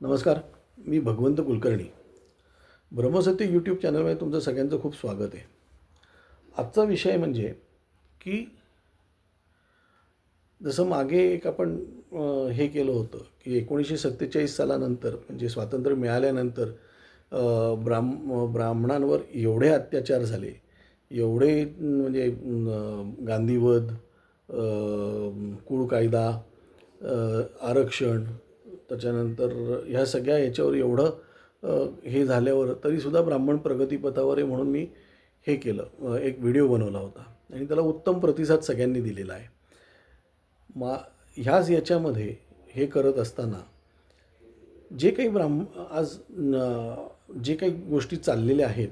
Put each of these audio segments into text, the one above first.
नमस्कार मी भगवंत कुलकर्णी. ब्रह्मसत्य यूट्यूब चॅनलमध्ये तुमचं सगळ्यांचं खूप स्वागत आहे. आजचा विषय म्हणजे की जसं मागे एक आपण हे केलं होतं की एकोणीसशे सत्तेचाळीस सालानंतर म्हणजे स्वातंत्र्य मिळाल्यानंतर ब्राह्म ब्राह्मणांवर एवढे अत्याचार झाले. एवढे म्हणजे गांधीवध कुळ कायदा आरक्षण त्याच्यानंतर ह्या सगळ्या याच्यावर एवढं हे झाल्यावर तरीसुद्धा ब्राह्मण प्रगतीपथावर आहे म्हणून मी हे केलं. एक व्हिडिओ बनवला होता. आणि त्याला उत्तम प्रतिसाद सगळ्यांनी दिलेला आहे. मा ह्याच याच्यामध्ये हे करत असताना जे काही ब्राह्म आज न- जे काही गोष्टी चाललेल्या आहेत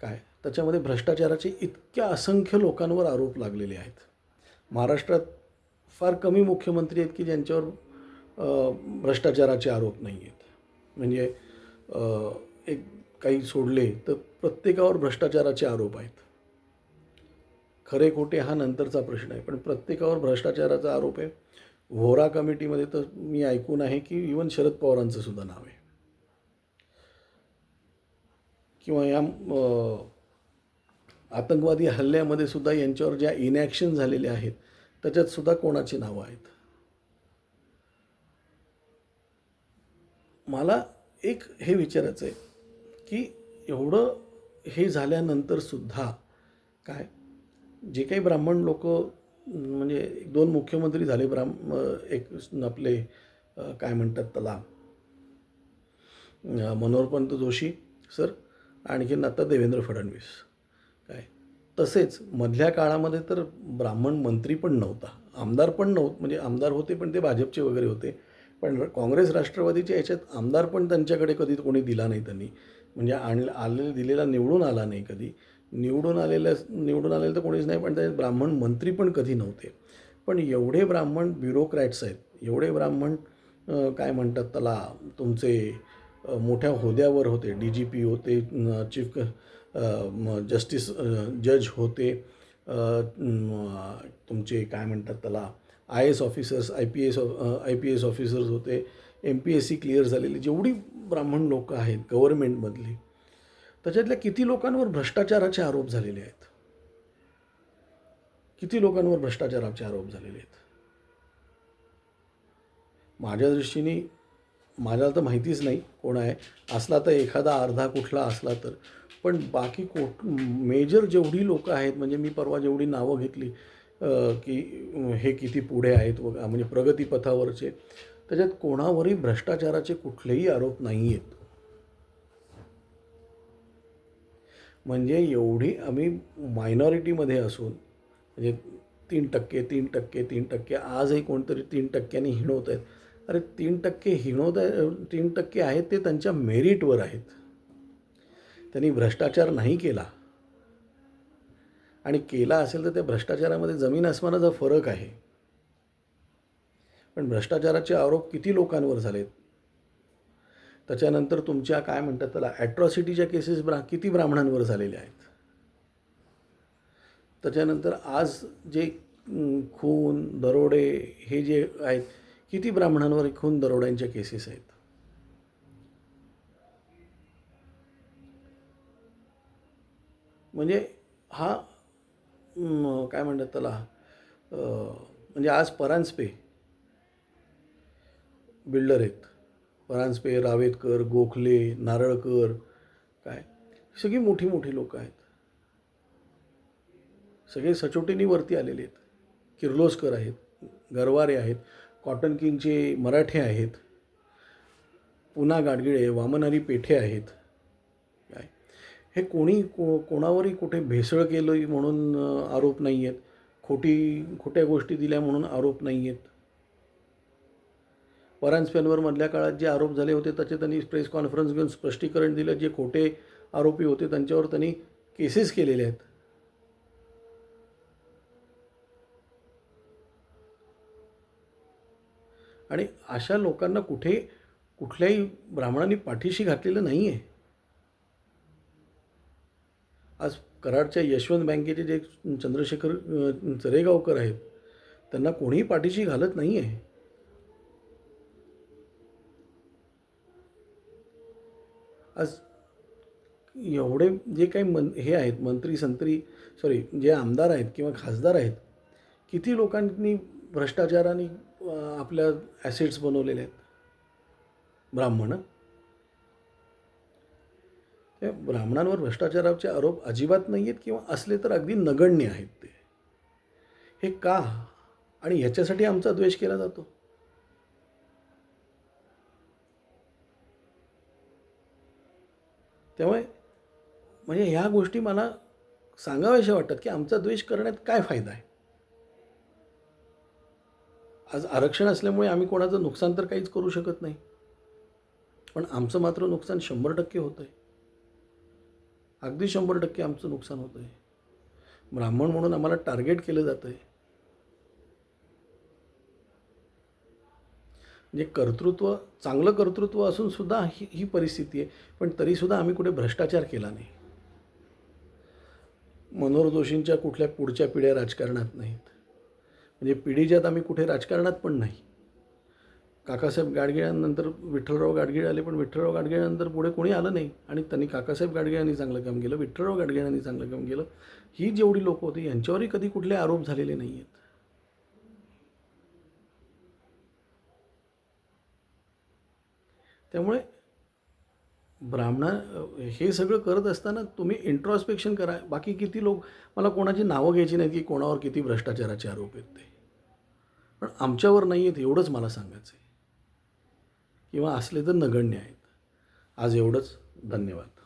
काय त्याच्यामध्ये भ्रष्टाचाराचे इतक्या असंख्य लोकांवर आरोप लागलेले आहेत. महाराष्ट्रात फार कमी मुख्यमंत्री आहेत की ज्यांच्यावर भ्रष्टाचाराचे आरोप नाही आहेत म्हणजे एक काही सोडले तर प्रत्येकावर भ्रष्टाचाराचे आरोप आहेत. खरे खोटे हा नंतरचा प्रश्न आहे. पण प्रत्येकावर भ्रष्टाचाराचा आरोप आहे. व्होरा कमिटीमध्ये तर मी ऐकून आहे की इवन शरद पवारांचं सुद्धा नाव आहे. किंवा या आतंकवादी हल्ल्यामध्ये सुद्धा यांच्यावर ज्या इनॅक्शन झालेले आहेत त्याच्यात सुद्धा कोणाची नावं आहेत? मला एक हे विचारायचं आहे की एवढं हे झाल्यानंतर सुद्धा काय जे काही ब्राह्मण लोक म्हणजे एक दोन मुख्यमंत्री झाले ब्राह्म एक आपले काय म्हणतात त्याला मनोहरपंत जोशी सर आणखीन आता देवेंद्र फडणवीस काय. तसेच मधल्या काळामध्ये तर ब्राह्मण मंत्री पण नव्हता आमदार पण नव्हत म्हणजे आमदार होते पण ते भाजपचे वगैरे होते. पण काँग्रेस राष्ट्रवादीच्या याच्यात आमदार पण त्यांच्याकडे कधी कोणी दिला नाही त्यांनी. म्हणजे आण आलेला दिलेला निवडून आला नाही कधी. निवडून आलेल्या निवडून आलेलं तर कोणीच नाही पण त्याच्यात ब्राह्मण मंत्री पण कधी नव्हते. पण एवढे ब्राह्मण ब्युरोक्रॅट्स आहेत एवढे ब्राह्मण काय म्हणतात त्याला तुमचे मोठ्या होद्यावर होते. डी जी पी होते चीफ जस्टिस जज होते तुमचे काय म्हणतात त्याला I S officers I P S I P S officers होते. M P S C clear झालेली. जेवढी ब्राह्मण लोकं आहेत गव्हर्मेंटमधली त्याच्यातल्या किती लोकांवर भ्रष्टाचाराचे आरोप झालेले आहेत? किती लोकांवर भ्रष्टाचाराचे आरोप झालेले आहेत? माझ्या दृष्टीने माझ्याला तर माहितीच नाही कोण आहे. असला तर एखादा अर्धा कुठला असला तर. पण बाकी कोट मेजर जेवढी लोकं आहेत म्हणजे मी परवा जेवढी नावं घेतली की हे किती पुढे आहेत व म्हणजे प्रगतीपथावरचे. त्याच्यात कोणावरही भ्रष्टाचाराचे कुठलेही आरोप नाही आहेत म्हणजे एवढी आम्ही मायनॉरिटीमध्ये असून म्हणजे तीन टक्के तीन टक्के तीन टक्के आजही कोणतरी तीन टक्क्यांनी हिणवत आहेत. अरे तीन टक्के हिणवत आहे तीन टक्के आहेत ते त्यांच्या मेरिटवर आहेत. त्यांनी भ्रष्टाचार नाही केला. आणि केला असेल तर त्या भ्रष्टाचारामध्ये जमीन आसमानाचा फरक आहे. पण भ्रष्टाचाराचे आरोप किती लोकांवर झालेत? त्याच्यानंतर तुमच्या काय म्हणतात त्याला ॲट्रॉसिटीच्या केसेस ब्रा किती ब्राह्मणांवर झालेल्या आहेत? त्याच्यानंतर आज जे खून दरोडे हे जे आहेत किती ब्राह्मणांवर खून दरोड्यांच्या केसेस आहेत? म्हणजे हा काय म्हणतात त्याला? म्हणजे आज परांजपे. बिल्डर आहेत. परांजपे रावेतकर गोखले नारळकर काय? सगळी मोठी मोठी लोकं आहेत. सगळे सचोटीने वरती आलेले आहेत. किर्लोस्कर आहेत गरवारे आहेत कॉटन किंगचे मराठे आहेत पुना गाडगिळे वामनहरी पेठे आहेत. हे कोणी को कोणावरही कुठे भेसळ केलं म्हणून आरोप नाही आहेत खोटी खोट्या गोष्टी दिल्या म्हणून आरोप नाही आहेत परांजपेनवर मधल्या काळात जे आरोप झाले होते त्याचे त्यांनी प्रेस कॉन्फरन्स घेऊन स्पष्टीकरण दिलं. जे खोटे आरोपी होते त्यांच्यावर त्यांनी केसेस केलेले आहेत. आणि अशा लोकांना कुठे कुठल्याही ब्राह्मणांनी पाठीशी घातलेलं नाही आहे आज कराडच्या यशवंत बँकेचे जे चंद्रशेखर चरेगावकर आहेत. त्यांना कोणीही पाठीशी घालत नाही आहे आज एवढे जे काही मन हे आहेत मंत्री संत्री सॉरी जे आमदार आहेत किंवा खासदार आहेत किती लोकांनी भ्रष्टाचाराने आपल्या ॲसेट्स बनवलेले आहेत? ब्राह्मण? ब्राह्मणांवर भ्रष्टाचाराचे आरोप अजिबात नाही आहेत किंवा असले तर अगदी नगण्य आहेत ते. हे का? आणि ह्याच्यासाठी आमचा द्वेष केला जातो. त्यामुळे म्हणजे ह्या गोष्टी मला सांगाव्याशा वाटतात की आमचा द्वेष करण्यात काय फायदा आहे? आज आरक्षण असल्यामुळे आम्ही कोणाचं नुकसान तर काहीच करू शकत नाही. पण आमचं मात्र नुकसान शंभर टक्के होतं आहे अगदी शंभर टक्के आमचं नुकसान होतं आहे ब्राह्मण म्हणून आम्हाला टार्गेट केलं जातं आहे म्हणजे कर्तृत्व चांगलं कर्तृत्व असून सुद्धा ही ही परिस्थिती आहे. पण तरीसुद्धा आम्ही कुठे भ्रष्टाचार केला नाही. मनोहर जोशींच्या कुठल्या पुढच्या पिढ्या राजकारणात नाहीत. म्हणजे पिढीच्यात आम्ही कुठे राजकारणात पण नाही. काकासाहेब गाडगिळांनंतर विठ्ठलराव गाडगीळ आले पण विठ्ठलराव गाडगिळानंतर पुढे कोणी आलं नाही. आणि त्यांनी काकासाहेब गाडगिळांनी चांगलं काम केलं विठ्ठलराव गाडगिळांनी चांगलं काम केलं. ही जेवढी लोकं होती यांच्यावरही कधी कुठले आरोप झालेले नाही आहेत त्यामुळे ब्राह्मणा हे सगळं करत असताना तुम्ही इंट्रॉस्पेक्शन करा. बाकी किती लोक मला कोणाची नावं घ्यायची नाही की कोणावर किती भ्रष्टाचाराचे आरोप आहेत ते. पण आमच्यावर नाही आहेत एवढंच मला सांगायचं आहे किंवा असले तर नगण्य आहेत. आज एवढंच. धन्यवाद.